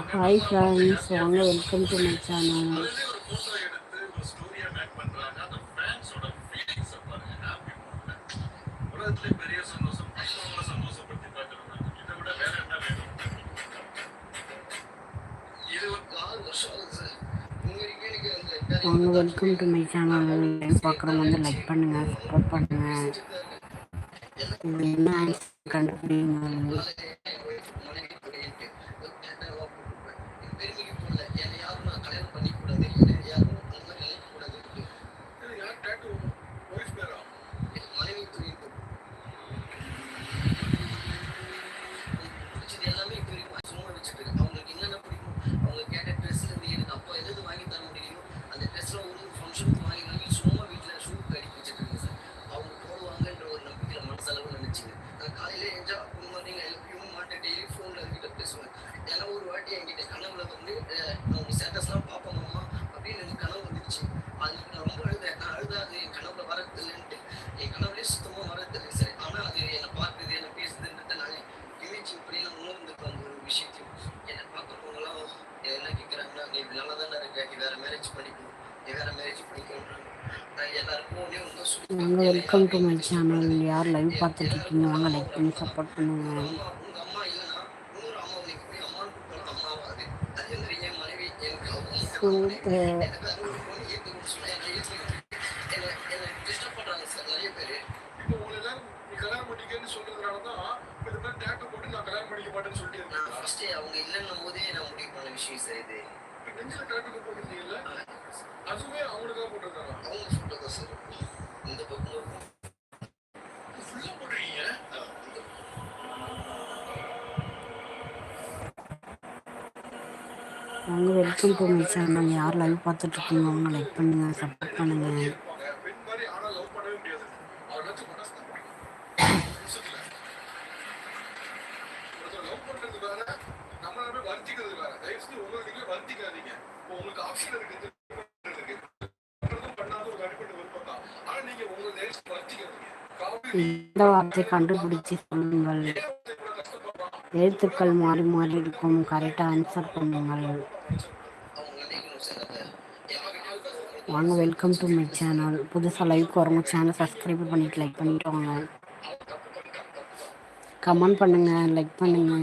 Hi friends வாங்க welcome to my channel வாங்க welcome to my channel பார்க்குறவங்க வந்து லைக் பண்ணுங்க சப்போர்ட் பண்ணுங்க என்ன கண்டுபிடிங்க நான் ரொம்ப அழுதேன். நான் அழுதா அது என் கனவுல வரது இல்லைன்ட்டு என் கனவுலேயே சுத்தமா வரது இல்லை சரி ஆனா அது என்னை பார்க்குது என்னை பேசுதுன்றது நான் இமேஜ் இப்படி நான் உணர்ந்துருக்கேன் அந்த ஒரு விஷயத்தையும் என்னை பார்க்குறவங்களாம் என்ன கேட்குறாங்கன்னா நீ நல்லா தானே இருக்க நீ வேற மேரேஜ் பண்ணிக்கணும் நீ வேற மேரேஜ் தான் வாங்க வெல்கம் டு மை சேனல் யார் லைவ் பார்த்துட்டு இருக்கீங்க வாங்க லைக் பண்ணி சப்போர்ட் பண்ணுங்க அம்மா உங்க அம்மா இல்லைன்னா இன்னொரு அம்மாவை நீங்க போய் அம்மான்னு கூப்பிடலாம் அம்மாவாது அது வந்து என் மனைவி எனக்கு அவங்க சூப்பர் எனக்கு அது ஒரு பொண்ணு ஏத்துக்கணும்னு சொன்னா என்னை ஏத்துக்கணும். என்னை என்னை disturb பண்றாங்க sir நிறைய பேரு. இப்போ உங்களை எல்லாரும் நீ கல்யாணம் பண்ணிக்கன்னு சொன்னதுனால தான் இப்போ இந்த மாதிரி டேட்டு போட்டு நான் கல்யாணம் பண்ணிக்க மாட்டேன்னு சொல்லிட்டு அவங்க இல்லைன்னும் போதே நான் முடிவு பண்ண விஷயம் sir இது. நெஞ்சில் டேட்டு போட்டிருந்தீங்கல்ல அதுவுமே அவங்களுக்காக போட்டிருக்காங்க அவங்க தான் sir. இந்த பக்கம் இருக்கும். ஃபுல்லாக போட்டிருக்கீங்க? வாங்க வெல்கம் டு மை சேனல் யார் லைவ் பார்த்துட்டு இருக்கீங்க வாங்க லைக் பண்ணுங்க சப்போர்ட் பண்ணுங்க. லவ் பண்ணுறது வேற நம்மள போய் வேற. தயவு செஞ்சு உங்களை நீங்களே வருத்திக்காதீங்க. இப்போ உங்களுக்கு ஆப்ஷன் இருக்கு இந்த வார்த்தை கண்டுபிடிச்சு சொல்லுங்கள். எழுத்துக்கள் மாறி மாறி இருக்கும். கரெக்டாக ஆன்சர் பண்ணுங்கள். வாங்க வெல்கம் டு மை சேனல் புதுசாக லைவ்க்கு வரவங்க சேனல் சப்ஸ்கிரைப் பண்ணிட்டு லைக் பண்ணிட்டு வாங்க கமெண்ட் பண்ணுங்க லைக் பண்ணுங்க.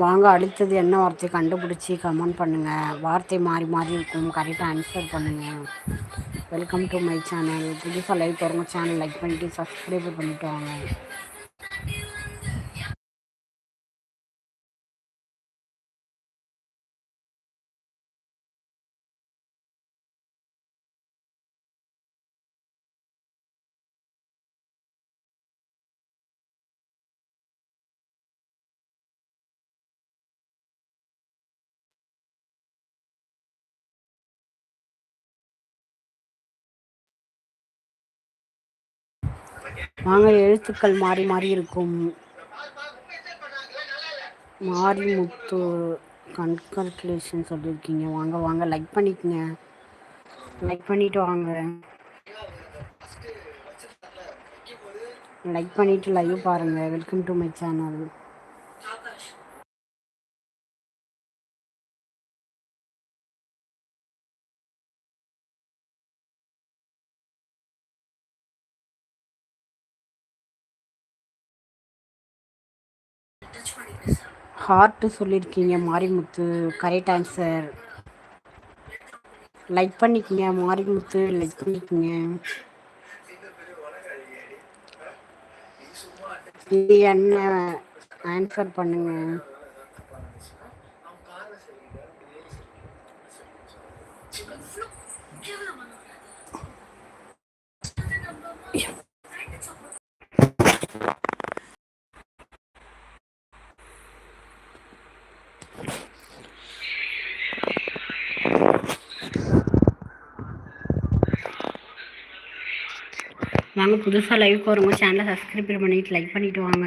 வாங்க அடுத்தது என்ன வார்த்தை கண்டுபிடிச்சி கமெண்ட் பண்ணுங்கள் வார்த்தை மாறி மாறி இருக்கும். கரெக்டாக ஆன்சர் பண்ணுங்கள் வெல்கம் டு மை சேனல் புதுசாக லைக் வரவங்க சேனல் லைக் பண்ணிவிட்டு சப்ஸ்கிரைப் பண்ணிட்டு வாங்க. வாங்க எழுத்துக்கள் மாறி மாறி இருக்கும். மாறி முத்து கன்கல்குலேஷன் சொல்லியிருக்கீங்க வாங்க வாங்க லைக் பண்ணிக்கங்க. லைக் பண்ணிட்டு வாங்க. லைக் பண்ணிட்டு லைவ் பாருங்க. Welcome to my channel heart சொல்லியிருக்கீங்க மாரிமுத்து. கரெக்ட் ஆன்சர் லைக் பண்ணிக்கங்க மாரிமுத்து. லைக் பண்ணிக்கங்க. இது என்ன? ஆன்சர் வாங்க புதுசாக லைவ் வரவங்க சேனலை சப்ஸ்கிரைப் பண்ணிட்டு லைக் பண்ணிட்டு வாங்க.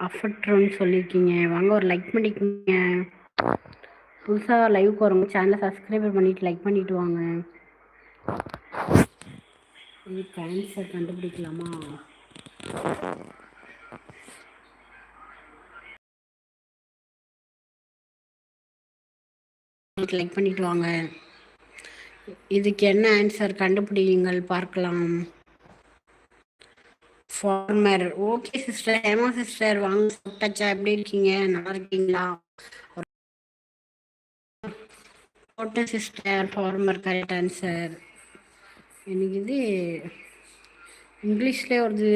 அஃபட்ரோன்னு சொல்லியிருக்கீங்க வாங்க ஒரு லைக் பண்ணிக்கோங்க. புதுசாக லைவ் வரவங்க சேனலை சப்ஸ்கிரைப் பண்ணிட்டு லைக் பண்ணிட்டு வாங்க. இதுக்கு கண்டுபிடிக்கலாமா? லைக் பண்ணிட்டு வாங்க. இதுக்கு என்ன ஆன்சர் கண்டுபிடிங்கள் பார்க்கலாம். Former okay sister Hema sister வாங்க சாப்பிட்டாச்சா? எப்படி இருக்கீங்க? நல்லா இருக்கீங்களா? போட்டேன் சிஸ்டர் ஃபார்மர் கரெக்ட் ஆன்சர் எனக்கு இது இங்கிலீஷ்லேயே ஒரு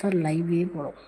சார் லைவே போடும்.